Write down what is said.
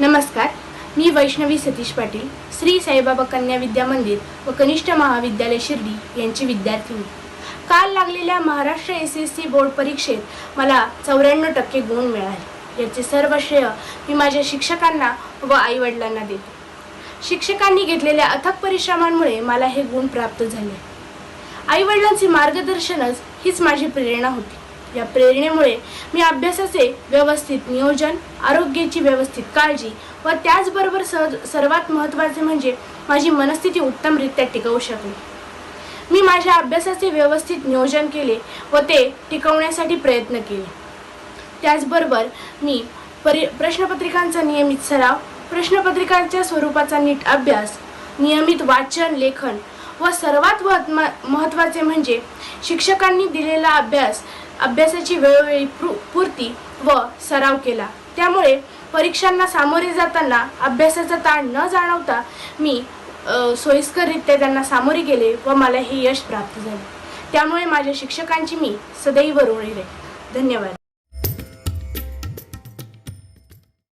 नमस्कार मी वैष्णवी सतीश पाटील श्री साईबाबा कन्या विद्या मंदिर व कनिष्ठ महाविद्यालय शिर्डी यांची विद्यार्थिनी काल लागलेल्या Maharashtra S S C board परीक्षेत मला चौऱ्याण्णव टक्के गुण मिळाले. याचे सर्व श्रेय मी माझ्या शिक्षकांना व आईवडिलांना देते. शिक्षकांनी घेतलेल्या अथक परिश्रमांमुळे मला हे गुण प्राप्त झाले. आईवडिलांचे मार्गदर्शनच हीच माझी प्रेरणा होती. या प्रेरणेमुळे मी अभ्यासाचे व्यवस्थित नियोजन आरोग्याची व्यवस्थित काळजी व त्याचबरोबर सहज सर्वात महत्त्वाचे म्हणजे माझी मनस्थिती उत्तमरित्या टिकवू शकली. मी माझ्या अभ्यासाचे व्यवस्थित नियोजन केले व ते टिकवण्यासाठी प्रयत्न केले. त्याचबरोबर मी परि प्रश्नपत्रिकांचा नियमित सराव प्रश्नपत्रिकांच्या स्वरूपाचा नीट अभ्यास नियमित वाचन लेखन व सर्वात महत्मा महत्त्वाचे म्हणजे शिक्षकांनी दिलेला अभ्यास अभ्यासाची वेळोवेळी पूर्ती व सराव केला. त्यामुळे परीक्षांना सामोरे जाताना अभ्यासाचा ताण न जाणवता मी सोयीस्कररित्या त्यांना सामोरे गेले व मला हे यश प्राप्त झाले. त्यामुळे माझ्या शिक्षकांची मी सदैव ऋणी राहील धन्यवाद.